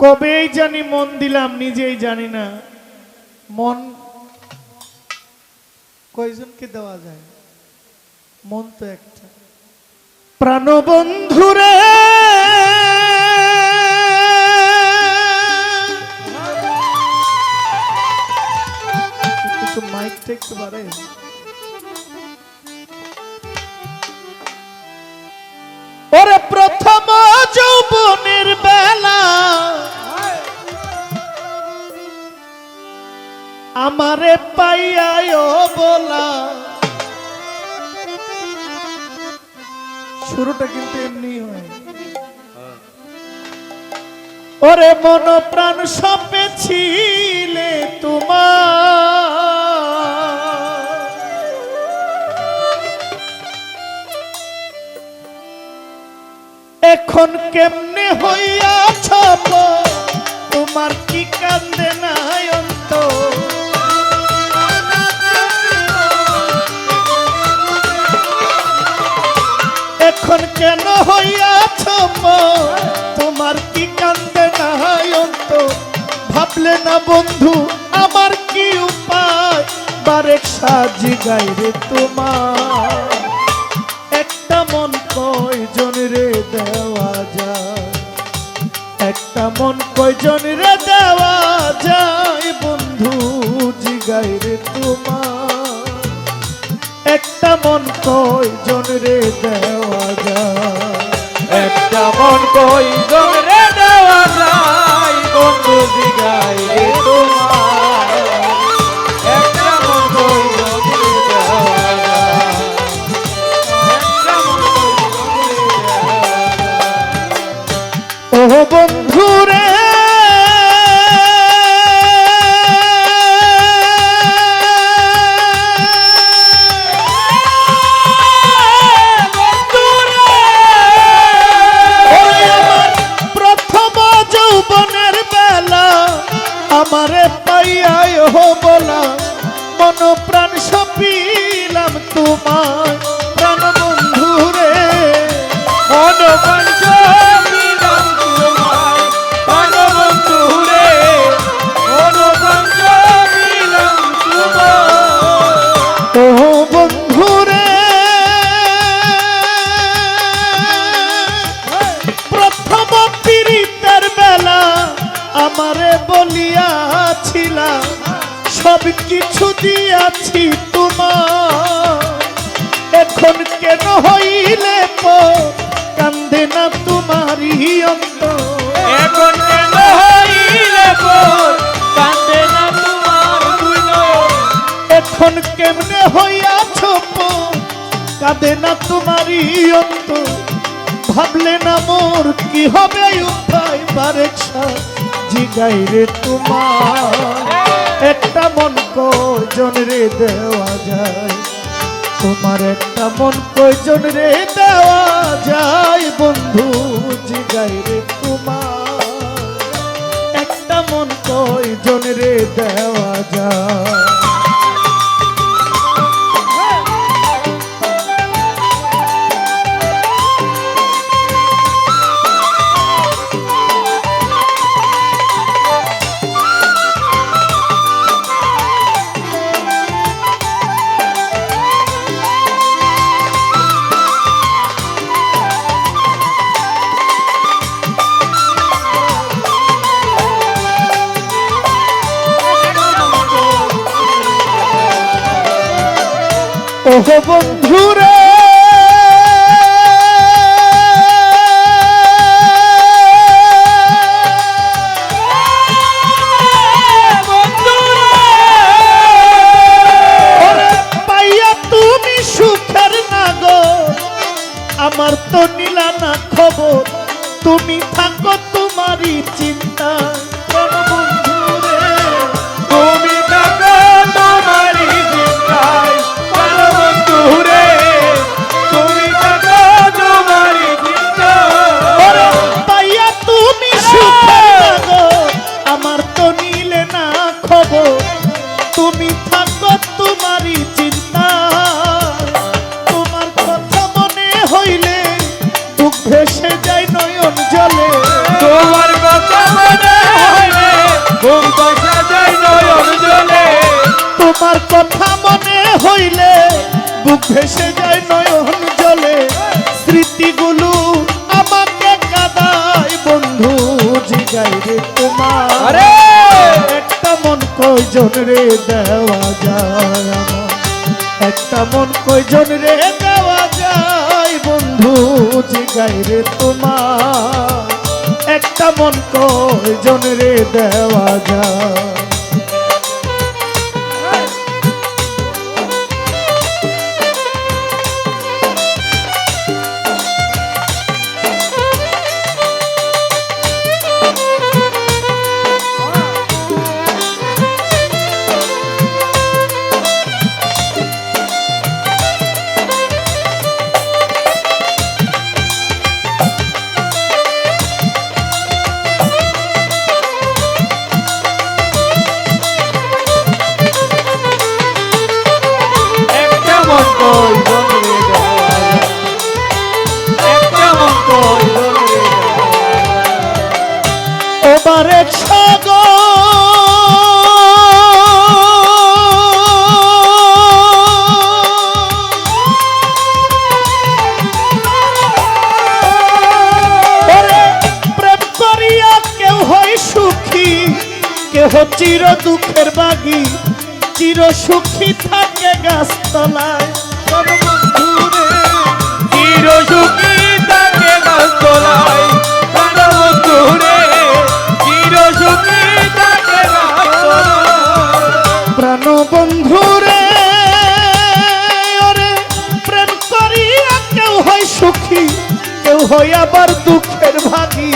কবেই জানি মন দিলাম, নিজেই জানি না। মন কয়জনকে দেওয়া যায়? মন তো একটা। প্রাণবন্ধুরে! মাইকটা একটু বাড়ে আমারে পাইয়ায় বলা শুরুটা কিন্তু এমনি হয়। ওরে মন প্রাণ সপে ছিলে তোমার। এখন কেমনে হইয়াছ তোমার ভাবলে না বন্ধু, আমার কি উপায়? বারেক সাজি গাইরে তোমার একটা মন কয়জন রে দেওয়া যায়? একটা মন কয়জন রে দেওয়া যায় বন্ধু, জিগাই রে তোমার একটা মন কয়জন রে দেওয়া যায়? একটা মন কই রে দেওয়া যায়? বন্ধু দিগাই আমারে আই হো বলা মন প্রাণ সপিলাম তোমার প্রাণ বন্ধু রে। মন পঞ্চ সব কিছু দিয়াছি তোমার এখন কেন হইলে কান্দে না তোমারই অন্তর এখন কেন হইলে কান্দে না তোমার এখন কেমনে হইয়াছ কাঁদে না তোমারই অন্ত? ভাবলে না মোর কি হবে উপায়? বারেক জিগাই রে তোমার একটা মন কয়জন রে দেওয়া যায়? তোমার একটা মন কয়জন রে দেওয়া যায়? বন্ধু জিগাই রে তোমার। একটা মন কয়জন রে দেওয়া যায়? ওহো বন্ধুরে তোমার কথা মনে হইলে বুক ভেসে যায় নয়ন জলে। স্মৃতিগুলো আমাকে কাদায় বন্ধু জিগাই রে তোমার একটা মন কয়জন রে দেওয়া যায় একটা মন কয়জন রে দেওয়া যায় বন্ধু জিগাই রে তোমার একটা মন কয়জন রে দেওয়া যায়। হয় সুখী কেহ চির দুঃখের বাগি চির সুখী থাকে গাছতলায়। চির সুখী আবার দুঃখের ভাগি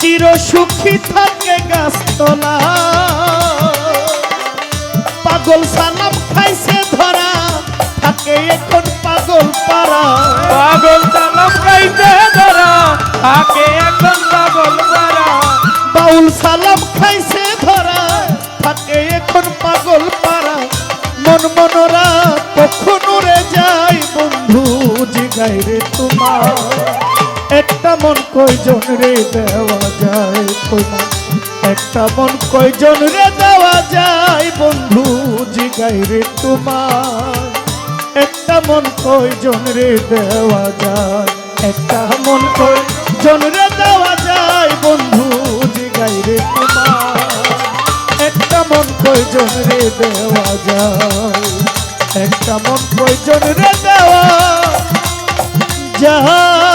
চির সুখী থাকে গাছতলা। পাগল সালাম খাইছে ধরা থাকে এখন পাগল পারা পাগল তালম খাইছে ধরা থাকে এখন পাগল তারা বাউল সালাম খাইছে ধরা থাকে এখন পাগল পারা মন মনোরা কখনো রে যায় বন্ধু জিগাই রে তোমার। একটা মন কয়জন রে দেওয়া যায় তোমার একটা মন কয়জন রে দেওয়া যায় বন্ধু জিগাই রে তোমার একটা মন কয়জন রে দেওয়া যায়? একটা মন কয়জন রে দেওয়া যায় বন্ধু জিগাই রে তোমার একটা মন কয়জন রে দেওয়া যায়? একটা মন কয়জন রে দেওয়া যায়?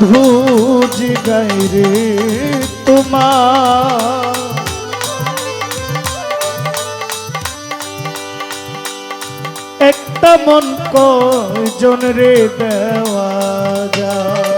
বন্ধু গাইরে তোমার। একটা মন কজন রে দেওয়া যায়।